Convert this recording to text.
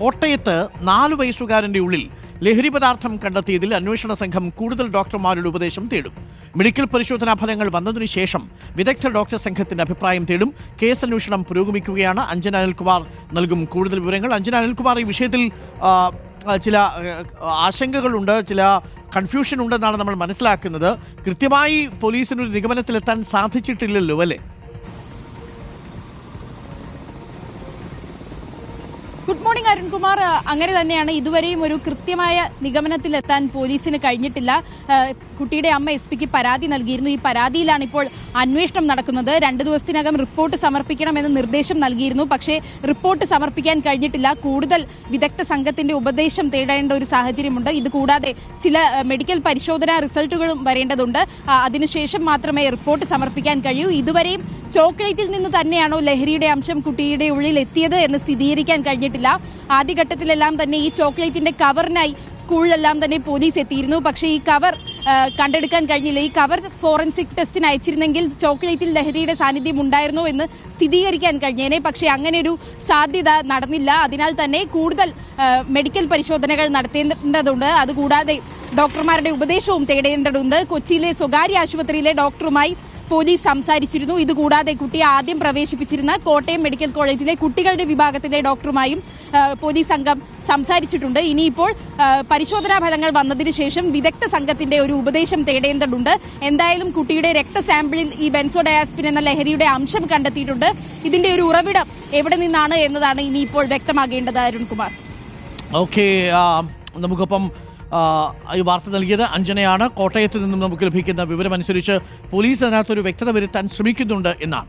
കോട്ടയത്ത് നാലു വയസ്സുകാരന്റെ ഉള്ളിൽ ലഹരി പദാർത്ഥം കണ്ടെത്തിയതിൽ അന്വേഷണ സംഘം കൂടുതൽ ഡോക്ടർമാരുടെ ഉപദേശം തേടും. മെഡിക്കൽ പരിശോധനാ ഫലങ്ങൾ വന്നതിനു ശേഷം വിദഗ്ധ ഡോക്ടർ സംഘത്തിന്റെ അഭിപ്രായം തേടും. കേസ് അന്വേഷണം പുരോഗമിക്കുകയാണ്. അഞ്ജന അനിൽകുമാർ നൽകും കൂടുതൽ വിവരങ്ങൾ. അഞ്ജന അനിൽകുമാർ ഈ വിഷയത്തിൽ ചില ആശങ്കകളുണ്ട് ചില കൺഫ്യൂഷൻ ഉണ്ടെന്നാണ് നമ്മൾ മനസ്സിലാക്കുന്നത്. കൃത്യമായി പോലീസിനൊരു നിഗമനത്തിലെത്താൻ സാധിച്ചിട്ടില്ലല്ലോ അല്ലേ? Good morning Arunkumar. അങ്ങനെ തന്നെയാണ് ഇതുവരെയും ഒരു കൃത്യമായ നിഗമനത്തിലെത്താൻ പോലീസിന് കഴിഞ്ഞിട്ടില്ല. കുട്ടിയുടെ അമ്മ എസ് പിക്ക് പരാതി നൽകിയിരുന്നു. ഈ പരാതിയിലാണ് ഇപ്പോൾ അന്വേഷണം നടക്കുന്നത്. രണ്ട് ദിവസത്തിനകം റിപ്പോർട്ട് സമർപ്പിക്കണമെന്ന് നിർദ്ദേശം നൽകിയിരുന്നു. പക്ഷേ റിപ്പോർട്ട് സമർപ്പിക്കാൻ കഴിഞ്ഞിട്ടില്ല. കൂടുതൽ വിദഗ്ധ സംഘത്തിന്റെ ഉപദേശം തേടേണ്ട ഒരു സാഹചര്യമുണ്ട്. ഇത് കൂടാതെ ചില മെഡിക്കൽ പരിശോധനാ റിസൾട്ടുകളും വരേണ്ടതുണ്ട്. അതിനുശേഷം മാത്രമേ റിപ്പോർട്ട് സമർപ്പിക്കാൻ കഴിയൂ. ഇതുവരെയും ചോക്ലേറ്റിൽ നിന്ന് തന്നെയാണോ ലഹരിയുടെ അംശം കുട്ടിയുടെ ഉള്ളിൽ എത്തിയത് എന്ന് സ്ഥിരീകരിക്കാൻ കഴിഞ്ഞിട്ടില്ല. ആദ്യഘട്ടത്തിലെല്ലാം തന്നെ ഈ ചോക്ലേറ്റിന്റെ കവറിനായി സ്കൂളിലെല്ലാം തന്നെ പോലീസ് എത്തിയിരുന്നു. പക്ഷേ ഈ കവർ കണ്ടെടുക്കാൻ കഴിഞ്ഞില്ല. ഈ കവർ ഫോറൻസിക് ടെസ്റ്റിന് അയച്ചിരുന്നെങ്കിൽ ചോക്ലേറ്റിൽ ലഹരിയുടെ സാന്നിധ്യം ഉണ്ടായിരുന്നോ എന്ന് സ്ഥിരീകരിക്കാൻ കഴിഞ്ഞേനെ. പക്ഷേ അങ്ങനെ ഒരു സാധ്യത നടന്നില്ല. അതിനാൽ തന്നെ കൂടുതൽ മെഡിക്കൽ പരിശോധനകൾ നടത്തേണ്ടതുണ്ട്. അതുകൂടാതെ ഡോക്ടർമാരുടെ ഉപദേശവും തേടേണ്ടതുണ്ട്. കൊച്ചിയിലെ സ്വകാര്യ ആശുപത്രിയിലെ ഡോക്ടറുമായി പോലീസ് സംസാരിച്ചിരുന്നു. ഇതുകൂടാതെ കുട്ടിയെ ആദ്യം പ്രവേശിപ്പിച്ചിരുന്ന കോട്ടയം മെഡിക്കൽ കോളേജിലെ കുട്ടികളുടെ വിഭാഗത്തിലെ ഡോക്ടറുമായും പോലീസ് സംഘം സംസാരിച്ചിട്ടുണ്ട്. ഇനിയിപ്പോൾ പരിശോധനാ ഫലങ്ങൾ വന്നതിന് ശേഷം വിദഗ്ധ സംഘത്തിന്റെ ഒരു ഉപദേശം തേടേണ്ടതുണ്ട്. എന്തായാലും കുട്ടിയുടെ രക്ത സാമ്പിളിൽ ഈ ബെൻസോഡയാസ്പിൻ എന്ന ലഹരിയുടെ അംശം കണ്ടെത്തിയിട്ടുണ്ട്. ഇതിന്റെ ഒരു ഉറവിടം എവിടെ നിന്നാണ് എന്നതാണ് ഇനിയിപ്പോൾ വ്യക്തമാകേണ്ടത് അരുൺകുമാർ. ഓക്കെ നമുക്കൊപ്പം ഈ വാർത്ത നൽകിയത് അഞ്ജനയാണ്. കോട്ടയത്ത് നിന്നും നമുക്ക് ലഭിക്കുന്ന വിവരമനുസരിച്ച് പോലീസ് അതിനകത്തൊരു വ്യക്തത വരുത്താൻ ശ്രമിക്കുന്നുണ്ട് എന്നാണ്.